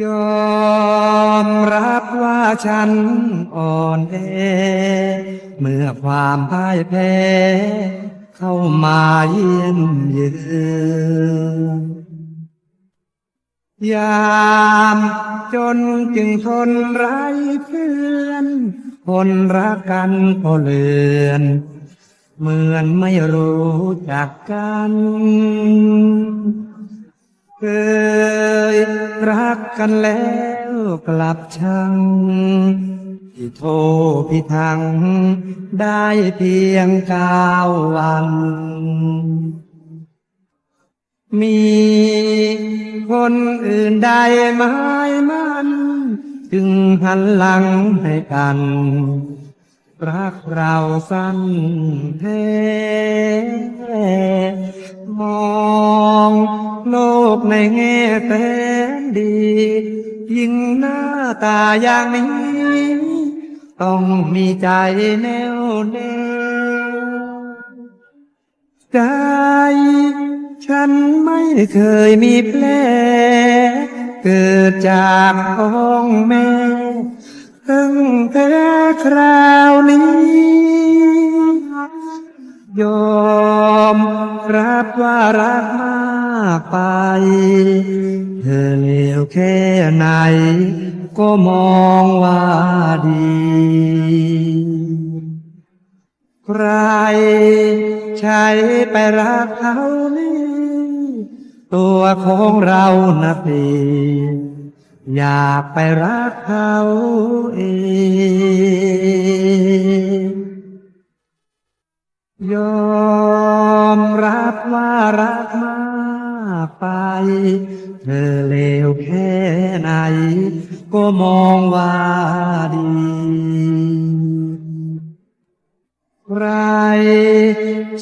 ยอมรับว่าฉันอ่อนแอ เมื่อความพ่ายแพ้เข้ามาเยี่ยมเยือนยามจนจึงทนไร้เพื่อน คนรักกันก็เลือนเหมือนไม่รู้จักกัน เคยรักกันแล้วกลับชังที่โทพิทัง ได้เพียงเก้าวัน มีคนอื่นใดไม้มัน จึงหันหลังให้กัน รักเราสั้นแท้มองโลกในแง่แต่ดี ยิ่งหน้าตาอย่างนี้ ต้องมีใจแน่วแน่ใจ ฉันไม่เคยมีแผลเกิดจากท้องแม่ เพิ่งแพ้คราวนี้ ยอมรับว่ารักมากไป เธอเลวแค่ไหน ก็มองว่าดี ใครใช้ไปรักเขานี่ ตัวของเรานะพี่ อยากไปรักเขาเองยอมรับว่ารักมากไป เธอเลวแค่ไหน ก็มองว่าดีใคร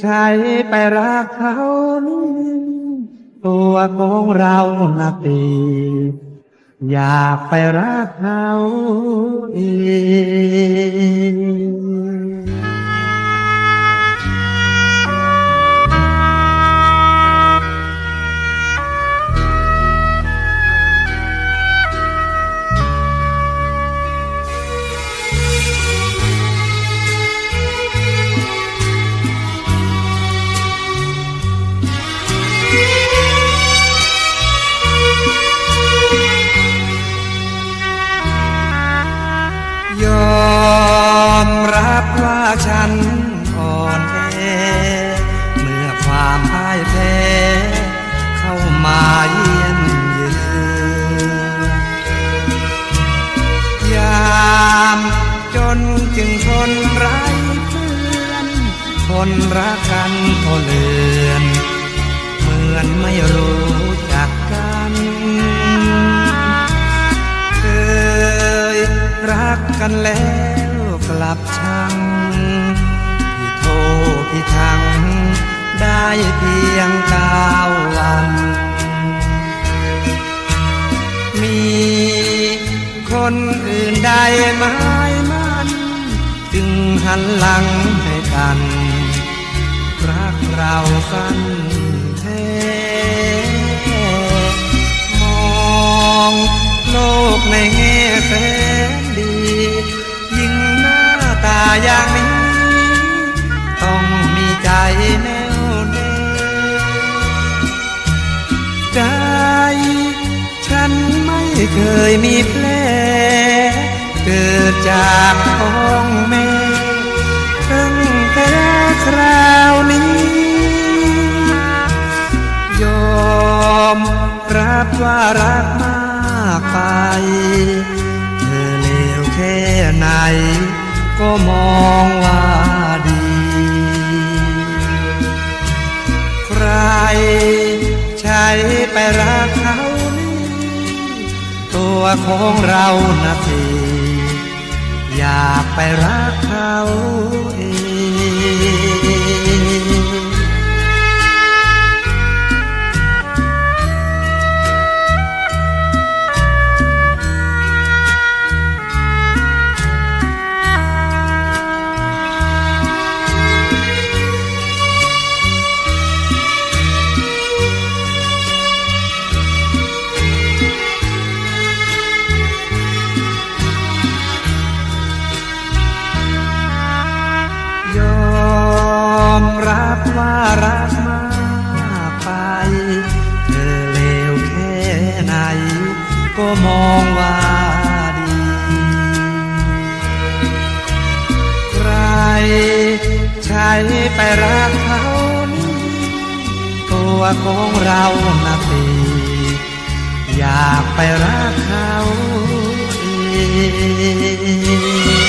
ใช้ไปรักเขานี่ตัวของเราหนะตี อยากไปรักเขา ฉันอ่อนแอเมื่อความพ่ายแพ้เข้ามาเยี่ยมเยือนยามจนจึงทนไร้เพื่อน คนรักกันก็เลือนเหมือนไม่รู้จักกันเคยรักกันแล้วกลับชัง เพียงเก้าวัน มีคนอื่นใดไม้มันจึงหันหลังให้กัน รักเราสั้น เคยมีแผลเกิดจากท้องแม่เพิ่งแพ้คราวนี้ ยอมรับว่ารักมากไป เธอเลวแค่ไหน ก็มองว่าดี ใครใช้ไปรักเขา ตัวของเรานะสิอยากไปรักเขาเอง รับว่ารักมากไป เธอเลวแค่ไหน ก็มองว่าดี ใครใช้ไปรักเขานี่ตัวของเรานะตีอยากไปรักเขาเอง